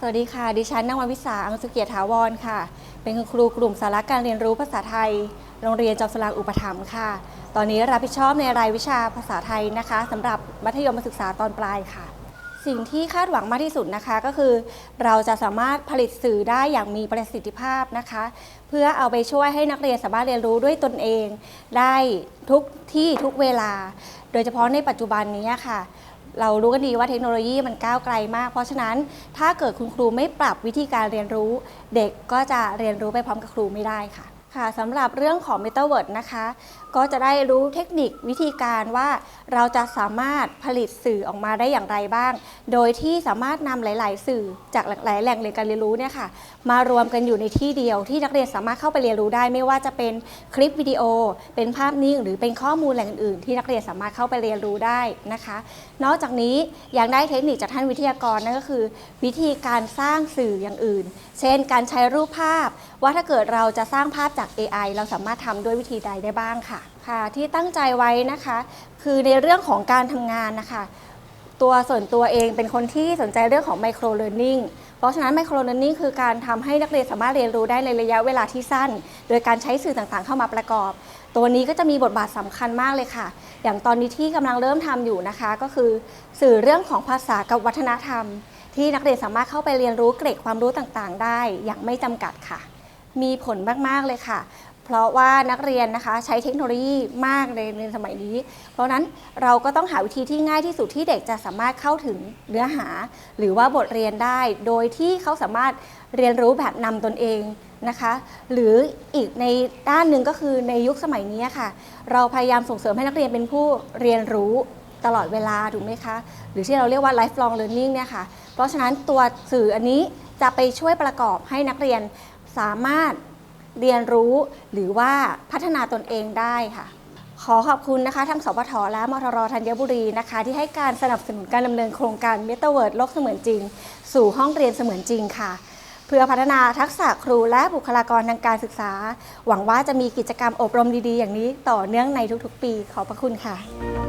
สวัสดีค่ะ ดิฉันนางวันวิสาอังสุเกียรติถาวรค่ะ เป็นคุณครูกลุ่มสาระการเรียนรู้ภาษาไทย โรงเรียนจอมสลางอุปถัมภ์ค่ะ ตอนนี้รับผิดชอบในรายวิชาภาษาไทยนะคะสำหรับมัธยมศึกษาตอนปลายค่ะ สิ่งที่คาดหวังมากที่สุดนะคะก็คือ เราจะสามารถผลิตสื่อได้อย่างมีประสิทธิภาพนะคะ เพื่อเอาไปช่วยให้นักเรียนสามารถเรียนรู้ด้วยตนเอง ได้ทุกที่ทุกเวลา โดยเฉพาะในปัจจุบันนี้ค่ะ เรารู้กันดีว่าเทคโนโลยีมันก้าวไกลมาก เพราะฉะนั้นถ้าเกิดคุณครูไม่ปรับวิธีการเรียนรู้ เด็กก็จะเรียนรู้ไปพร้อมกับครูไม่ได้ค่ะ ค่ะสำหรับเรื่องของ Metaverse นะคะ ก็จะได้รู้เทคนิควิธีการว่าเราจะสามารถผลิตสื่อออกมาได้อย่างไรบ้าง โดยที่สามารถนำหลาย ๆ สื่อจากหลายแหล่งเรียนการเรียนรู้เนี่ยค่ะ มารวมกันอยู่ในที่เดียวที่นักเรียนสามารถเข้าไปเรียนรู้ได้ ไม่ว่าจะเป็นคลิปวิดีโอ เป็นภาพนิ่ง หรือเป็นข้อมูลแหล่งอื่นๆที่นักเรียนสามารถเข้าไปเรียนรู้ได้นะคะ นอกจากนี้ยังได้เทคนิคจากท่านวิทยากรนั่นก็คือ วิธีการสร้างสื่ออย่างอื่น เช่น การใช้รูปภาพ ว่าถ้าเกิดเราจะสร้างภาพจาก AI เราสามารถทำด้วยวิธีใดได้บ้างค่ะค่ะที่ตั้งใจไว้นะคะ คือในเรื่องของการทำงานนะคะ ตัวส่วนตัวเองเป็นคนที่สนใจเรื่องของไมโครเล a r n i n g เพราะฉะนั้นไมโครเล a r n i n g คือการทำให้นักเรียนสามารถเรียนรู้ได้ในระยะเวลาที่สั้น โดยการใช้สื่อต่างๆ เข้ามาประกอบ ตัวนี้ก็จะมีบทบาทสำคัญมากเลยค่ะ อย่างตอนนี้ที่กำลังเริ่มทำอยู่นะคะ ก็คือสื่อเรื่องของภาษากับวัฒนธรรมที่นักเรียนสามารถเข้าไปเรียนรู้เกร็ดความรู้ต่างๆ ได้อย่างไม่จำกัดค่ะ มีผลมาก ๆ เลยค่ะ เพราะว่านักเรียนนะคะใช้เทคโนโลยีมากในในสมัยนี้ เพราะนั้นเราก็ต้องหาวิธีที่ง่ายที่สุดที่เด็กจะสามารถเข้าถึงเนื้อหา หรือว่าบทเรียนได้ โดยที่เขาสามารถเรียนรู้แบบนำตนเองนะคะ หรืออีกในด้านหนึ่งก็คือในยุคสมัยนี้ค่ะ เราพยายามส่งเสริมให้นักเรียนเป็นผู้เรียนรู้ตลอดเวลาถูกไหมคะ หรือที่เราเรียกว่า lifelong learning เนี่ยค่ะ เพราะฉะนั้นตัวสื่ออันนี้จะไปช่วยประกอบให้นักเรียน สามารถเรียนรู้หรือว่าพัฒนาตนเองได้ค่ะ ขอขอบคุณนะคะทั้งสปทและมทรธัญบุรีนะคะ ที่ให้การสนับสนุนการดำเนินโครงการ m e t a w o r d โลกเสมือนจริง สู่ห้องเรียนเสมือนจริงค่ะ เพื่อพัฒนาทักษะครูและบุคลากรทางการศึกษา หวังว่าจะมีกิจกรรมอบรมดีๆ อย่างนี้ต่อเนื่องในทุกๆ ปี ขอบพระคุณค่ะ